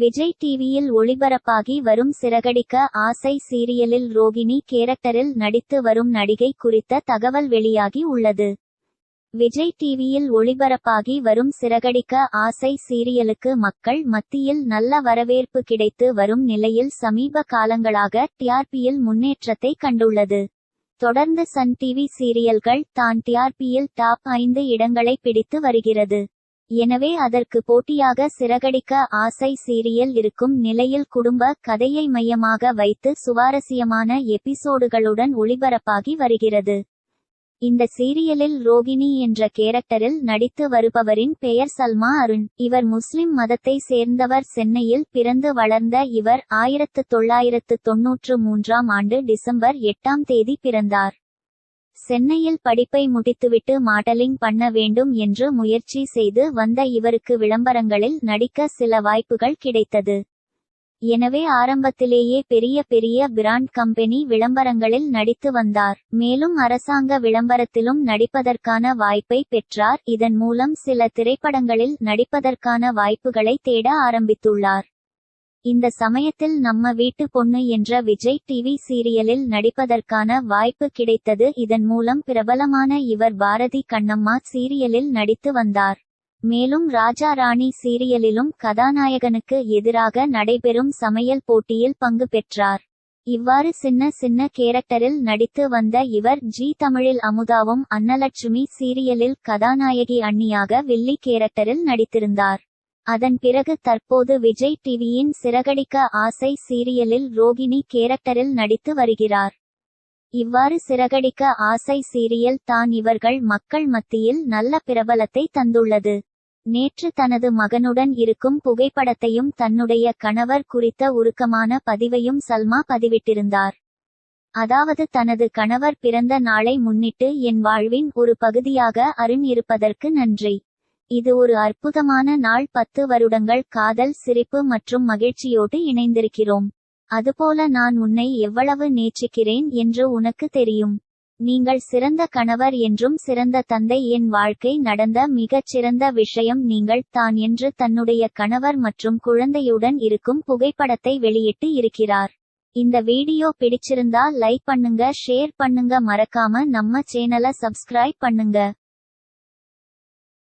விஜய் டிவியில் ஒளிபரப்பாகி வரும் சிறகடிக்க ஆசை சீரியலில் ரோகிணி கேரக்டரில் நடித்து வரும் நடிகை குறித்த தகவல் வெளியாகி உள்ளது. விஜய் டிவியில் ஒளிபரப்பாகி வரும் சிறகடிக்க ஆசை சீரியலுக்கு மக்கள் மத்தியில் நல்ல வரவேற்பு கிடைத்து வரும் நிலையில் சமீப காலங்களாக டிஆர்பியில் முன்னேற்றத்தை கண்டுள்ளது. தொடர்ந்து சன் டிவி சீரியல்கள் தான் டிஆர்பியில் டாப் ஐந்து இடங்களை பிடித்து வருகிறது. எனவே அதற்கு போட்டியாக சிறகடிக்க ஆசை சீரியல் இருக்கும் நிலையில் குடும்ப கதையை மையமாக வைத்து சுவாரஸ்யமான எபிசோடுகளுடன் ஒளிபரப்பாகி வருகிறது. இந்த சீரியலில் ரோகிணி என்ற கேரக்டரில் நடித்து வருபவரின் பெயர் சல்மா அருண். இவர் முஸ்லிம் மதத்தை சேர்ந்தவர் சென்னையில் பிறந்து வளர்ந்த இவர் ஆயிரத்து தொள்ளாயிரத்து தொன்னூற்று மூன்றாம் ஆண்டு டிசம்பர் எட்டாம் தேதி பிறந்தார். சென்னையில் படிப்பை முடித்துவிட்டு மாடலிங் பண்ண வேண்டும் என்று முயற்சி செய்து வந்த இவருக்கு விளம்பரங்களில் நடிக்க சில வாய்ப்புகள் கிடைத்தது. எனவே ஆரம்பத்திலேயே பெரிய பெரிய பிராண்ட் கம்பெனி விளம்பரங்களில் நடித்து வந்தார். மேலும் அரசாங்க விளம்பரத்திலும் நடிப்பதற்கான வாய்ப்பை பெற்றார். இதன் மூலம் சில திரைப்படங்களில் நடிப்பதற்கான வாய்ப்புகளை தேட ஆரம்பித்துள்ளார். இந்த சமயத்தில் நம்ம வீட்டு பொண்ணு என்ற விஜய் டிவி சீரியலில் நடிப்பதற்கான வாய்ப்பு கிடைத்தது. இதன் மூலம் பிரபலமான இவர் பாரதி கண்ணம்மா சீரியலில் நடித்து வந்தார். மேலும் ராஜா ராணி சீரியலிலும் கதாநாயகனுக்கு எதிராக நடைபெறும் சமையல் போட்டியில் பங்கு பெற்றார். இவ்வாறு சின்ன சின்ன கேரக்டரில் நடித்து வந்த இவர் ஜி தமிழில் அமுதாவும் அன்னலட்சுமி சீரியலில் கதாநாயகி அண்ணியாக வில்லி கேரக்டரில் நடித்திருந்தார். அதன் பிறகு தற்போது விஜய் டிவியின் சிறகடிக்க ஆசை சீரியலில் ரோகிணி கேரக்டரில் நடித்து வருகிறார். இவ்வாறு சிறகடிக்க ஆசை சீரியல் தான் இவர்கள் மக்கள் மத்தியில் நல்ல பிரபலத்தை தந்துள்ளது. நேற்று தனது மகனுடன் இருக்கும் புகைப்படத்தையும் தன்னுடைய கணவர் குறித்த உருக்கமான பதிவையும் சல்மா பதிவிட்டிருந்தார். அதாவது தனது கணவர் பிறந்த நாளை முன்னிட்டு என் வாழ்வின் ஒரு பகுதியாக அருண் இருப்பதற்கு நன்றி. இது ஒரு அற்புதமான நாள். பத்து வருடங்கள் காதல் சிரிப்பு மற்றும் மகிழ்ச்சியோடு இணைந்திருக்கிறோம். அதுபோல நான் உன்னை எவ்வளவு நேசிக்கிறேன் என்று உனக்கு தெரியும். நீங்கள் சிறந்த கணவர் என்றும் சிறந்த தந்தை. என் வாழ்க்கை நடந்த மிகச் சிறந்த விஷயம் நீங்கள் தான் என்று தன்னுடைய கணவர் மற்றும் குழந்தையுடன் இருக்கும் புகைப்படத்தை வெளியிட்டு இருக்கிறார். இந்த வீடியோ பிடிச்சிருந்தா லைக் பண்ணுங்க ஷேர் பண்ணுங்க. மறக்காம நம்ம சேனலை சப்ஸ்கிரைப் பண்ணுங்க.